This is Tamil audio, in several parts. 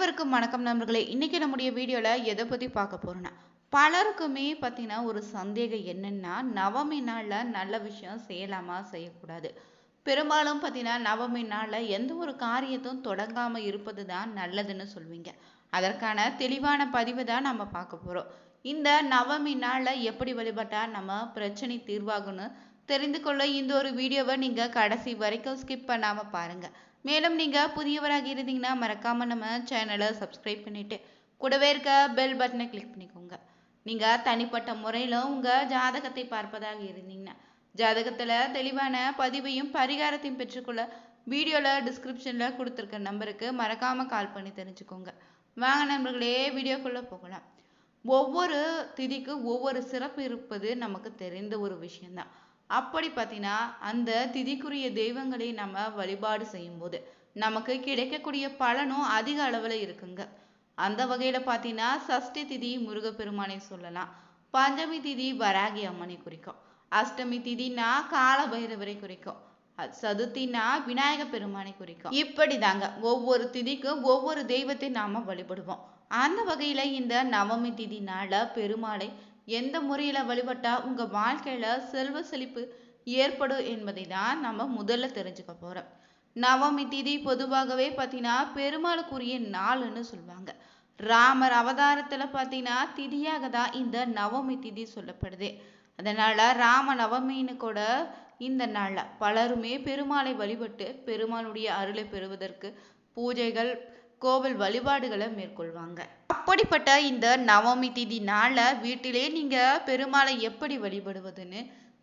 அனைவருக்கும் வணக்கம் நண்பர்களே. இன்னைக்கு நம்முடைய வீடியோவில் எதை பற்றி பார்க்க போறோம்னா பலருக்குமே பார்த்தீங்கன்னா ஒரு சந்தேகம் என்னென்னா நவமி நாளில் நல்ல விஷயம் செய்யலாமா செய்யக்கூடாது? பெரும்பாலும் பார்த்தீங்கன்னா நவமி நாளில் எந்த ஒரு காரியத்தும் தொடங்காமல் இருப்பது தான் நல்லதுன்னு சொல்வீங்க. அதற்கான தெளிவான பதிவு தான் நம்ம பார்க்க போகிறோம் இந்த நவமி நாளில் எப்படி வழிபட்டால் நம்ம பிரச்சனை தீர்வாகும்னு தெரிந்து கொள்ள இந்த ஒரு வீடியோவை நீங்கள் கடைசி வரைக்கும் ஸ்கிப் பண்ணாமல் பாருங்கள் மேலும் நீங்கள் புதியவராக இருந்தீங்கன்னா மறக்காமல் நம்ம சேனலை சப்ஸ்கிரைப் பண்ணிவிட்டு கூடவே இருக்க பெல் பட்டனை கிளிக் பண்ணிக்கோங்க. நீங்கள் தனிப்பட்ட முறையில் உங்கள் ஜாதகத்தை பார்ப்பதாக இருந்தீங்கன்னா ஜாதகத்தில் தெளிவான பதிவையும் பரிகாரத்தையும் பெற்றுக்கொள்ள வீடியோவில் டிஸ்கிரிப்ஷனில் கொடுத்துருக்க நம்பருக்கு மறக்காமல் கால் பண்ணி தெரிஞ்சுக்கோங்க. வாங்க நண்பர்களே வீடியோக்குள்ளே போகலாம். ஒவ்வொரு திதிக்கு ஒவ்வொரு சிறப்பு இருப்பது நமக்கு தெரிந்த ஒரு விஷயம்தான். அப்படி பார்த்தீங்கன்னா அந்த திதிக்குரிய தெய்வங்களை நம்ம வழிபாடு செய்யும்போது நமக்கு கிடைக்கக்கூடிய பலனும் அதிக அளவில் இருக்குங்க. அந்த வகையில் பார்த்தீங்கன்னா சஷ்டி திதி முருகப்பெருமானை சொல்லலாம். பஞ்சமி திதி வராகி அம்மனை குறிக்கும். அஷ்டமி திதினா கால பைரவரை குறிக்கும் சதுர்த்தினா விநாயக பெருமானை குறிக்கும். இப்படி தாங்க ஒவ்வொரு திதிக்கும் ஒவ்வொரு தெய்வத்தை நாம வழிபடுவோம். அந்த வகையில இந்த நவமி திதி நாள பெருமாளை எந்த முறையில் வழிபட்டா உங்கள் வாழ்க்கையில் செல்வ செழிப்பு ஏற்படும் என்பதை தான் நம்ம முதல்ல தெரிஞ்சுக்க போகிறோம் நவமி திதி பொதுவாகவே பார்த்தீங்கன்னா பெருமாளுக்குரிய நாள்னு சொல்லுவாங்க. ராமர் அவதாரத்தில் பார்த்தீங்கன்னா திதியாக தான் இந்த நவமி திதி சொல்லப்படுது. அதனால் ராம நவமின்னு கூட இந்த நாளில் பலருமே பெருமாளை வழிபட்டு பெருமாளுடைய அருளை பெறுவதற்கு பூஜைகள் கோவில் வழிபாடுகளை மேற்கொள்வாங்க. அப்படிப்பட்ட இந்த நவமி திதி நாள வீட்டிலே நீங்க பெருமாளை எப்படி வழிபடுவதுன்னு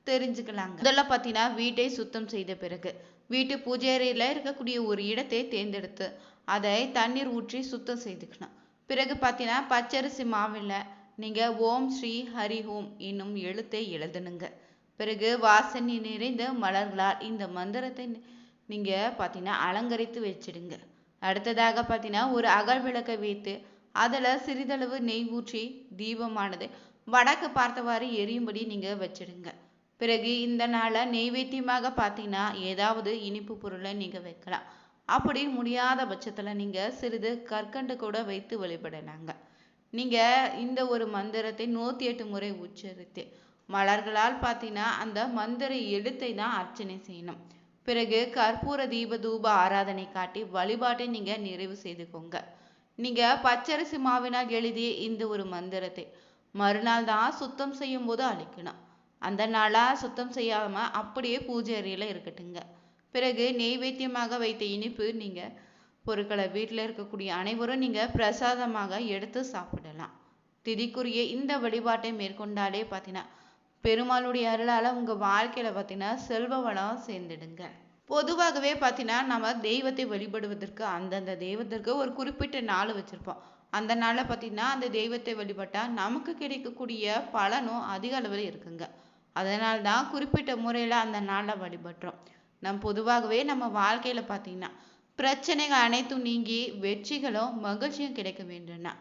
தெரிஞ்சுக்கலாங்க. முதல்ல பார்த்தீங்கன்னா வீட்டை சுத்தம் செய்த பிறகு வீட்டு பூஜை இருக்கக்கூடிய ஒரு இடத்தை தேர்ந்தெடுத்து அதை தண்ணீர் ஊற்றி சுத்தம் செய்துக்கணும். பிறகு பார்த்தீங்கன்னா பச்சரிசி மாவில் நீங்க ஓம் ஸ்ரீ ஹரி ஓம் என்னும் எழுத்தை எழுதணுங்க. பிறகு வாசனை நிறைந்த மலர்களால் இந்த மந்திரத்தை நீங்கள் நீங்க பார்த்தீங்கன்னா அலங்கரித்து வச்சிடுங்க. அடுத்ததாக பார்த்தீங்கன்னா ஒரு அகல் விளக்கை வைத்து அதில் சிறிதளவு நெய் ஊற்றி தீபமானது வடக்கு பார்த்தவாறு எரியும்படி நீங்க வச்சிடுங்க. பிறகு இந்த நாளை நெய்வேத்தியமாக பார்த்தீங்கன்னா ஏதாவது இனிப்பு பொருளை நீங்கள் வைக்கலாம். அப்படி முடியாத பட்சத்துல நீங்க சிறிது கற்கண்டு கூட வைத்து வழிபடலாங்க. நீங்க இந்த ஒரு மந்திரத்தை நூத்தி எட்டு முறை உச்சரித்து மலர்களால் பார்த்தீங்கன்னா அந்த மந்திர எழுத்தை தான் அர்ச்சனை செய்யணும். பிறகு கற்பூர தீப தூப ஆராதனை காட்டி வழிபாட்டை நீங்க நிறைவு செய்துக்கோங்க. நீங்க பச்சரிசி மாவினால் எழுதிய இந்த ஒரு மந்திரத்தை மறுநாள் தான் சுத்தம் செய்யும் போது அழிக்கணும். அந்த நாளா சுத்தம் செய்யாம அப்படியே பூஜை அறையில இருக்கட்டுங்க. பிறகு நெய்வேத்தியமாக வைத்த இனிப்பு நீங்க பொருட்களை வீட்டில் இருக்கக்கூடிய அனைவரும் நீங்க பிரசாதமாக எடுத்து சாப்பிடலாம். திதிக்குரிய இந்த வழிபாட்டை மேற்கொண்டாலே பார்த்தீங்கன்னா பெருமாளுடைய அருளால் உங்கள் வாழ்க்கையில் பார்த்தீங்கன்னா செல்வ வளம் சேர்ந்துடுங்க. பொதுவாகவே பார்த்தீங்கன்னா நம்ம தெய்வத்தை வழிபடுவதற்கு அந்தந்த தெய்வத்திற்கு ஒரு குறிப்பிட்ட நாள் வச்சுருப்போம். அந்த நாளில் பார்த்தீங்கன்னா அந்த தெய்வத்தை வழிபட்டால் நமக்கு கிடைக்கக்கூடிய பலனும் அதிக அளவில் இருக்குங்க. அதனால தான் குறிப்பிட்ட முறையில் அந்த நாளில் வழிபடுறோம். நம் பொதுவாகவே நம்ம வாழ்க்கையில பார்த்தீங்கன்னா பிரச்சனைகள் அனைத்தும் நீங்கி வெற்றிகளும் மகிழ்ச்சியும் கிடைக்க வேண்டும்னா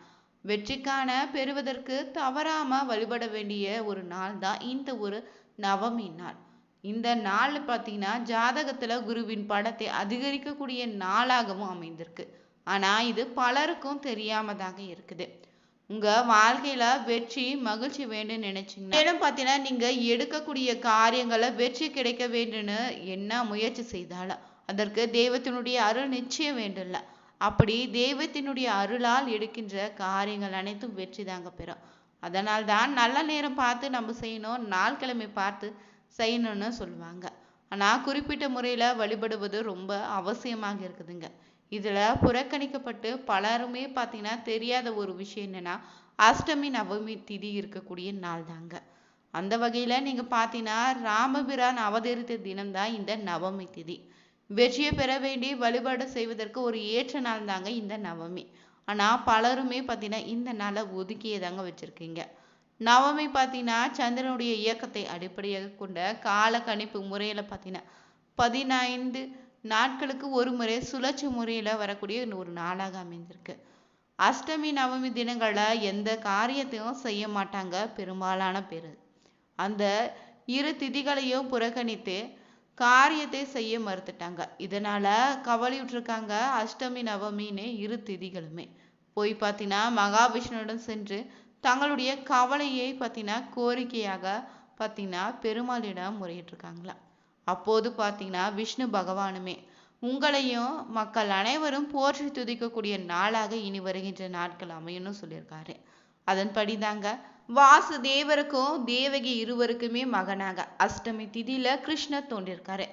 வெற்றிக்கான பெறுவதற்கு தவறாம வழிபட வேண்டிய ஒரு நாள் தான் இந்த ஒரு நவமி நாள். இந்த நாள் பார்த்தீங்கன்னா ஜாதகத்துல குருவின் படத்தை அதிகரிக்கக்கூடிய நாளாகவும் அமைந்திருக்கு. ஆனா இது பலருக்கும் தெரியாமதாக இருக்குது. உங்க வாழ்க்கையில வெற்றி மகிழ்ச்சி வேண்டும் நினைச்சீங்கன்னா மேலும் பார்த்தீங்கன்னா நீங்க எடுக்கக்கூடிய காரியங்களை வெற்றி கிடைக்க வேண்டும்னு என்ன முயற்சி செய்தாலும் அதற்கு தெய்வத்தினுடைய அருள் நிச்சயம் வேண்டும்ல. அப்படி தெய்வத்தினுடைய அருளால் எடுக்கின்ற காரியங்கள் அனைத்தும் வெற்றி தாங்க பெறும். அதனால் தான் நல்ல நேரம் பார்த்து நம்ம செய்யணும் நாள் கிழமை பார்த்து செய்யணும்னு சொல்லுவாங்க. ஆனால் குறிப்பிட்ட முறையில் வழிபடுவது ரொம்ப அவசியமாக இருக்குதுங்க. இதில் புறக்கணிக்கப்பட்டு பலருமே பார்த்தீங்கன்னா தெரியாத ஒரு விஷயம் என்னன்னா அஷ்டமி நவமி திதி இருக்கக்கூடிய நாள் தாங்க. அந்த வகையில் நீங்கள் பார்த்தீங்கன்னா ராமபிரான் அவதரித்த தினம்தான் இந்த நவமி திதி. வெற்றியை பெற வேண்டி வழிபாடு செய்வதற்கு ஒரு ஏற்ற நாள் தாங்க இந்த நவமி. ஆனால் பலருமே பார்த்தீங்கன்னா இந்த நாளை ஒதுக்கியே தாங்க வச்சிருக்கீங்க. நவமி பார்த்தீங்கன்னா சந்திரனுடைய இயக்கத்தை அடிப்படையாக கொண்ட கால கணிப்பு முறையில பார்த்தீங்கன்னா பதினைந்து நாட்களுக்கு ஒரு முறை சுழற்சி முறையில வரக்கூடிய ஒரு நாளாக அமைந்திருக்கு. அஷ்டமி நவமி தினங்களில் எந்த காரியத்தையும் செய்ய மாட்டாங்க பெரும்பாலான பேர். அந்த இரு திதிகளையும் புறக்கணித்து காரியத்தை செய்ய மறுத்துட்டாங்க. இதனால கவலையுற்றிருக்காங்க அஷ்டமி நவமின்னு இரு திதிகளுமே. போய் பார்த்தீங்கன்னா மகாவிஷ்ணுவிடம் சென்று தங்களுடைய கவலையை பார்த்தீங்கன்னா கோரிக்கையாக பார்த்தீங்கன்னா பெருமாளிடம் முறையிட்டிருக்காங்களாம் அப்போது பார்த்தீங்கன்னா விஷ்ணு பகவானுமே உங்களையும் மக்கள் அனைவரும் போற்றி துதிக்கக்கூடிய நாளாக இனி வருகின்ற நாட்கள் அமையும்னு சொல்லியிருக்காரு. அதன்படி தாங்க வாசுதேவருக்கும் தேவகி இருவருக்குமே மகனாக. அஷ்டமி திதியில கிருஷ்ணர் தோன்றியிருக்காரு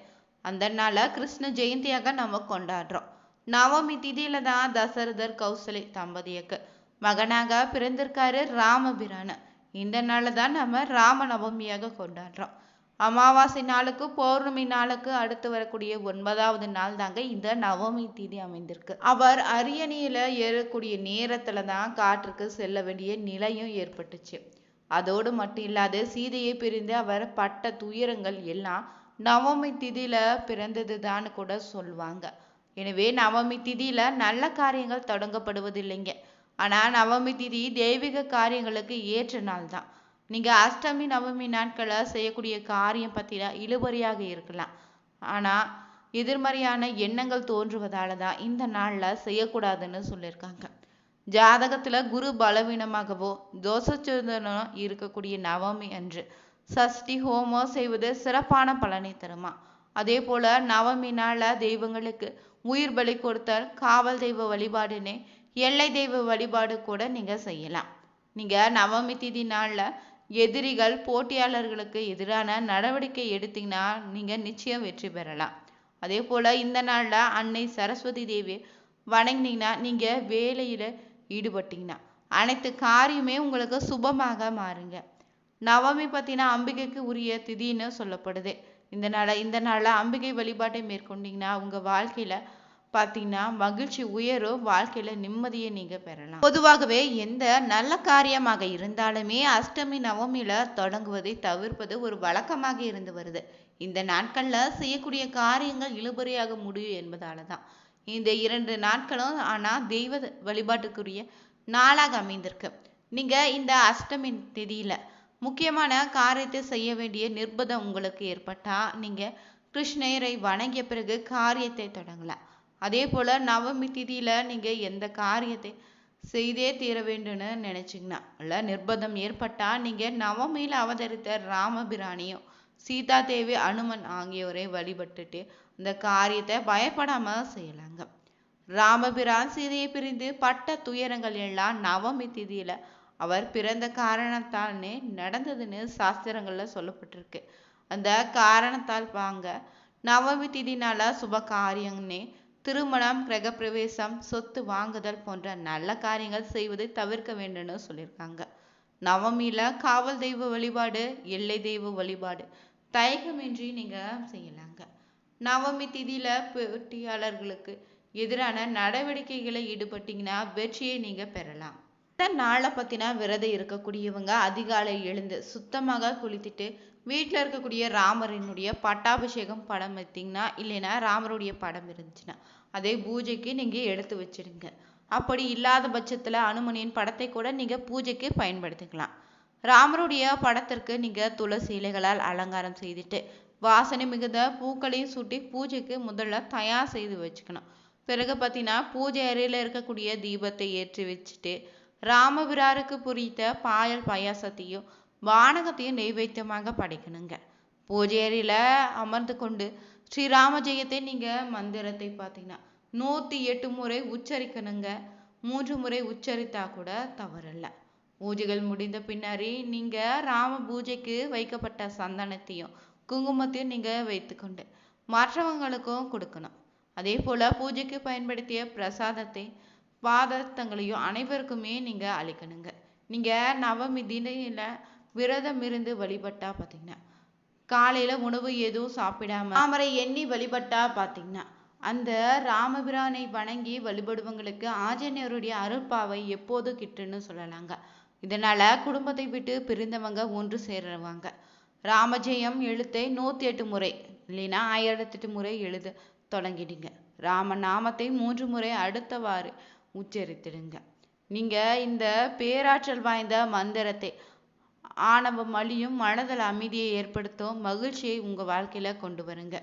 அந்த நாளை கிருஷ்ண ஜெயந்தியாக நம்ம கொண்டாடுறோம். நவமி திதியில தான் தசரதர் கௌசலை தம்பதியக்கு மகனாக பிறந்திருக்காரு ராமபிரான. இந்த நாளை தான் நம்ம ராம நவமியாக கொண்டாடுறோம். அமாவாசை நாளுக்கு பௌர்ணமி நாளுக்கு அடுத்து வரக்கூடிய ஒன்பதாவது நாள் தாங்க இந்த நவமி திதி அமைந்திருக்கு. அவர் அரியணையில் ஏறக்கூடிய நேரத்துல தான் காற்றுக்கு செல்ல வேண்டிய நிலையும் ஏற்பட்டுச்சு. அதோடு மட்டும் இல்லாது சீதையை பிரிந்து அவர் பட்ட துயரங்கள் எல்லாம் நவமி திதியில பிறந்ததுதான்னு கூட சொல்லுவாங்க. எனவே நவமி திதியில நல்ல காரியங்கள் தொடங்கப்படுவதில்லைங்க. ஆனா நவமி திதி தெய்வீக காரியங்களுக்கு ஏற்ற நாள் தான். நீங்க அஷ்டமி நவமி நாட்களை செய்யக்கூடிய காரியம் பத்தின இழுபறியாக இருக்கலாம். ஆனா எதிர்மறையான எண்ணங்கள் தோன்றுவதால தான் இந்த நாள்ல செய்யக்கூடாதுன்னு சொல்லியிருக்காங்க ஜாதகத்துல குரு பலவீனமாகவோ தோஷச்சுதனோ இருக்கக்கூடிய நவமி அன்று சஷ்டி ஹோமம் செய்வது சிறப்பான பலனை தருமா? அதே போல நவமி நாளில் தெய்வங்களுக்கு உயிர் பலி கொடுத்தால் காவல் தெய்வ வழிபாடுன்னு எல்லை தெய்வ வழிபாடு கூட நீங்க செய்யலாம். நீங்க நவமி திதி நாள்ல எதிரிகள் போட்டியாளர்களுக்கு எதிரான நடவடிக்கை எடுத்தீங்கன்னா நீங்க நிச்சயம் வெற்றி பெறலாம். அதே போல இந்த நாள்ல அன்னை சரஸ்வதி தேவி வணங்கினீங்கன்னா நீங்க வேலையில் ஈடுபட்டீங்கன்னா அனைத்து காரியமே உங்களுக்கு சுபமாக மாறுங்க. நவமி பார்த்தீங்கன்னா அம்பிகைக்கு உரிய திதின்னு சொல்லப்படுது. இந்த நாள இந்த நாளில் அம்பிகை வழிபாட்டை மேற்கொண்டீங்கன்னா உங்க வாழ்க்கையில பார்த்தீங்கன்னா மகிழ்ச்சி உயரும் வாழ்க்கையில நிம்மதியை நீங்க பெறலாம். பொதுவாகவே எந்த நல்ல காரியமாக இருந்தாலுமே அஷ்டமி நவமியில தொடங்குவதை தவிர்ப்பது ஒரு வழக்கமாக இருந்து வருது. இந்த நாட்கள்ல செய்யக்கூடிய காரியங்கள் இழுபறியாக முடியும் என்பதால தான் இந்த இரண்டு நாட்களும் ஆனா தெய்வ வழிபாட்டுக்குரிய நாளாக அமைந்திருக்கு. நீங்க இந்த அஷ்டமி திதியில முக்கியமான காரியத்தை செய்ய வேண்டிய நிர்பந்தம் உங்களுக்கு ஏற்பட்டா நீங்க கிருஷ்ணரை வணங்கிய பிறகு காரியத்தை தொடங்கலாம். அதே போல நவமி திதியில நீங்கள் எந்த காரியத்தை செய்தே தீர வேண்டும்னு நினச்சிங்கன்னா இல்லை நிர்பந்தம் ஏற்பட்டா நீங்கள் நவமியில அவதரித்த ராமபிரானியும் சீதா தேவி அனுமன் ஆகியோரை வழிபட்டுட்டு இந்த காரியத்தை பயப்படாம செய்யலாங்க. ராமபிரான் சீதையை பிரிந்து பட்ட துயரங்கள் எல்லாம் நவமி திதியில அவர் பிறந்த காரணத்தால்னே நடந்ததுன்னு சாஸ்திரங்கள்ல சொல்லப்பட்டிருக்கு. அந்த காரணத்தால் வாங்க நவமி திதினால சுப காரியம்னே திருமணம் கிரகப்பிரவேசம் சொத்து வாங்குதல் போன்ற நல்ல காரியங்கள் செய்வதை தவிர்க்க வேண்டும்னு சொல்லியிருக்காங்க. நவமியில் காவல் தெய்வ வழிபாடு எல்லை தெய்வ வழிபாடு தயக்கமின்றி நீங்க செய்யலாங்க. நவமி திதியில போட்டியாளர்களுக்கு எதிரான நடவடிக்கைகளை ஈடுபட்டீங்கன்னா வெற்றியை நீங்க பெறலாம். இந்த நாளை பத்தினா விரதம் இருக்கக்கூடியவங்க அதிகாலை எழுந்து சுத்தமாக குளித்துட்டு வீட்டில் இருக்கக்கூடிய ராமரினுடைய பட்டாபிஷேகம் படம் வைத்தீங்கன்னா இல்லைன்னா ராமருடைய படம் இருந்துச்சுன்னா அதே பூஜைக்கு நீங்க எடுத்து வச்சிடுங்க அப்படி இல்லாத பட்சத்துல அனுமனின் படத்தை கூட நீங்க பூஜைக்கு பயன்படுத்திக்கலாம். ராமருடைய படத்திற்கு நீங்க துளசி இலைகளால் அலங்காரம் செய்துட்டு வாசனை மிகுந்த பூக்களையும் சூட்டி பூஜைக்கு முதல்ல தயார் செய்து வச்சுக்கணும். பிறகு பார்த்தீங்கன்னா பூஜை அறையில இருக்கக்கூடிய தீபத்தை ஏற்றி வச்சுட்டு ராமபிராருக்கு புரித்த பாயல் பாயாசத்தையும் வானகத்தையும் நெய்வேத்தியமாக படைக்கணுங்க. பூஜை அமர்ந்து கொண்டு ஸ்ரீராம ஜெயத்தை நீங்க மந்திரத்தை பார்த்தீங்கன்னா நூத்தி எட்டு முறை உச்சரிக்கணுங்க. மூன்று முறை உச்சரித்தா கூட தவறல்ல. பூஜைகள் முடிந்த பின்னாடி நீங்க ராம பூஜைக்கு வைக்கப்பட்ட சந்தனத்தையும் குங்குமத்தையும் நீங்க வைத்துக்கொண்டு மற்றவங்களுக்கும் கொடுக்கணும். அதே போல பூஜைக்கு பயன்படுத்திய பிரசாதத்தை பாதத்தங்களையும் அனைவருக்குமே நீங்க அளிக்கணுங்க. நீங்க நவமி தினையில விரதம் இருந்து வழிபட்டா பார்த்தீங்கன்னா காலையில உணவு எதுவும் சாப்பிடாம தாமரை எண்ணி வழிபட்டா பார்த்தீங்கன்னா அந்த ராமபிரானை வணங்கி வழிபடுவங்களுக்கு ஆஞ்சநேயருடைய அருள்பாவை எப்போது கிட்டுன்னு சொல்லலாங்க. இதனால குடும்பத்தை விட்டு பிரிந்தவங்க ஒன்று சேருவாங்க ராமஜெயம் எழுத்தை நூத்தி எட்டு முறை இல்லைன்னா ஆயிரத்தி எட்டு முறை எழுத தொடங்கிடுங்க. ராம நாமத்தை மூன்று முறை அடுத்தவாறு உச்சரித்திடுங்க. நீங்க இந்த பேராற்றல் வாய்ந்த மந்திரத்தை ஆணவம் அழியும் மனதில் அமைதியை ஏற்படுத்தும் மகிழ்ச்சியை உங்கள் வாழ்க்கையில் கொண்டு வருங்க.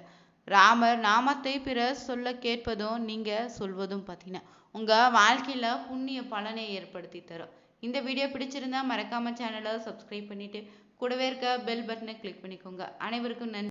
ராமர் நாமத்தை பிற சொல்ல கேட்பதும் நீங்கள் சொல்வதும் பார்த்தீங்கன்னா உங்கள் வாழ்க்கையில் புண்ணிய பலனை ஏற்படுத்தி தரும். இந்த வீடியோ பிடிச்சிருந்தா மறக்காம சேனலை சப்ஸ்கிரைப் பண்ணிட்டு கூடவே இருக்க பெல் பட்டனை கிளிக் பண்ணிக்கோங்க. அனைவருக்கும் நன்றி.